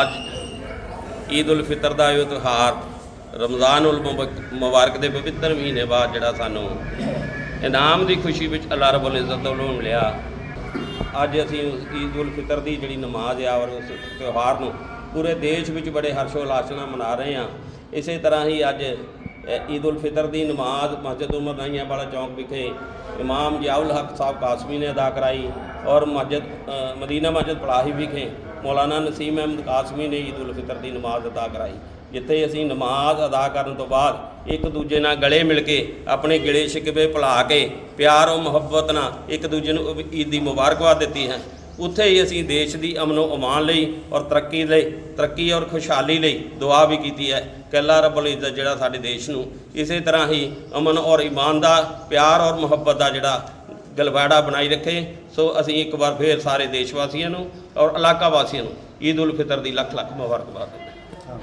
ਅੱਜ ਈਦ ਉਲ ਫਿਤਰ ਦਾ ਇਹ ਤਿਉਹਾਰ ਰਮਜ਼ਾਨ ਉਲ ਮੁਬਕ- ਮੁਬਾਰਕ ਦੇ ਪਵਿੱਤਰ ਮਹੀਨੇ ਬਾਅਦ ਜਿਹੜਾ ਸਾਨੂੰ ਇਨਾਮ ਦੀ ਖੁਸ਼ੀ ਵਿੱਚ ਅੱਲਾਹ ਰਬੁਲ ਇੱਜ਼ਤ ਵੱਲੋਂ ਮਿਲਿਆ। ਅੱਜ ਅਸੀਂ ਈਦ ਉਲ ਫਿਤਰ ਦੀ ਜਿਹੜੀ ਨਮਾਜ਼ ਆ ਔਰ ਉਸ ਤਿਉਹਾਰ ਨੂੰ ਪੂਰੇ ਦੇਸ਼ ਵਿੱਚ ਬੜੇ ਹਰਸ਼ੋਲਾਸ ਨਾਲ ਮਨਾ ਰਹੇ ਹਾਂ। ਇਸੇ ਤਰ੍ਹਾਂ ਹੀ ਅੱਜ ਈਦ ਉਲ ਫਿਤਰ ਦੀ ਨਮਾਜ਼ ਮਸਜਿਦ ਉਮਰ ਨਾਈਆਂ ਵਾਲਾ ਚੌਂਕ ਵਿਖੇ ਇਮਾਮ ਜਿਆਉਲ ਹਕ ਸਾਹਿਬ ਕਾਸਮੀ ਨੇ ਅਦਾ ਕਰਾਈ ਔਰ ਮਸਜਿਦ ਮਦੀਨਾ ਮਸਜਿਦ ਪਲਾਹੀ ਵਿਖੇ ਮੌਲਾਨਾ ਨਸੀਮ ਅਹਿਮਦ ਕਾਸਮੀ ਨੇ ਈਦ ਉਲ ਫਿਤਰ ਦੀ ਨਮਾਜ਼ ਅਦਾ ਕਰਾਈ, ਜਿੱਥੇ ਅਸੀਂ ਨਮਾਜ਼ ਅਦਾ ਕਰਨ ਤੋਂ ਬਾਅਦ ਇੱਕ ਦੂਜੇ ਨਾਲ ਗਲੇ ਮਿਲ ਕੇ ਆਪਣੇ ਗਿਲੇ ਸ਼ਿਕਵੇ ਭੁਲਾ ਕੇ ਪਿਆਰ ਔਰ ਮੁਹੱਬਤ ਨਾਲ ਇੱਕ ਦੂਜੇ ਨੂੰ ਈਦ ਦੀ ਮੁਬਾਰਕਬਾਦ ਦਿੱਤੀ ਹੈ। ਉੱਥੇ ਹੀ ਅਸੀਂ ਦੇਸ਼ ਦੀ ਅਮਨੋ ਅਮਾਨ ਲਈ ਔਰ ਤਰੱਕੀ ਲਈ, ਤਰੱਕੀ ਔਰ ਖੁਸ਼ਹਾਲੀ ਲਈ ਦੁਆ ਵੀ ਕੀਤੀ ਹੈ ਕਿ ਅੱਲਾਹ ਰੱਬੁਲ ਇੱਜ਼ਤ ਜਿਹੜਾ ਸਾਡੇ ਦੇਸ਼ ਨੂੰ ਇਸੇ ਤਰ੍ਹਾਂ ਹੀ ਅਮਨ ਔਰ ਈਮਾਨ ਦਾ, ਪਿਆਰ ਔਰ ਮੁਹੱਬਤ ਦਾ ਜਿਹੜਾ ਗਲਵਾੜਾ ਬਣਾਈ ਰੱਖੇ। ਸੋ ਅਸੀਂ ਇੱਕ ਵਾਰ ਫੇਰ ਸਾਰੇ ਦੇਸ਼ ਵਾਸੀਆਂ ਨੂੰ ਔਰ ਇਲਾਕਾ ਵਾਸੀਆਂ ਨੂੰ ਈਦ ਉਲ ਫਿਤਰ ਦੀ ਲੱਖ ਲੱਖ ਮੁਬਾਰਕਬਾਦ ਦਿੰਦੇ ਹਾਂ।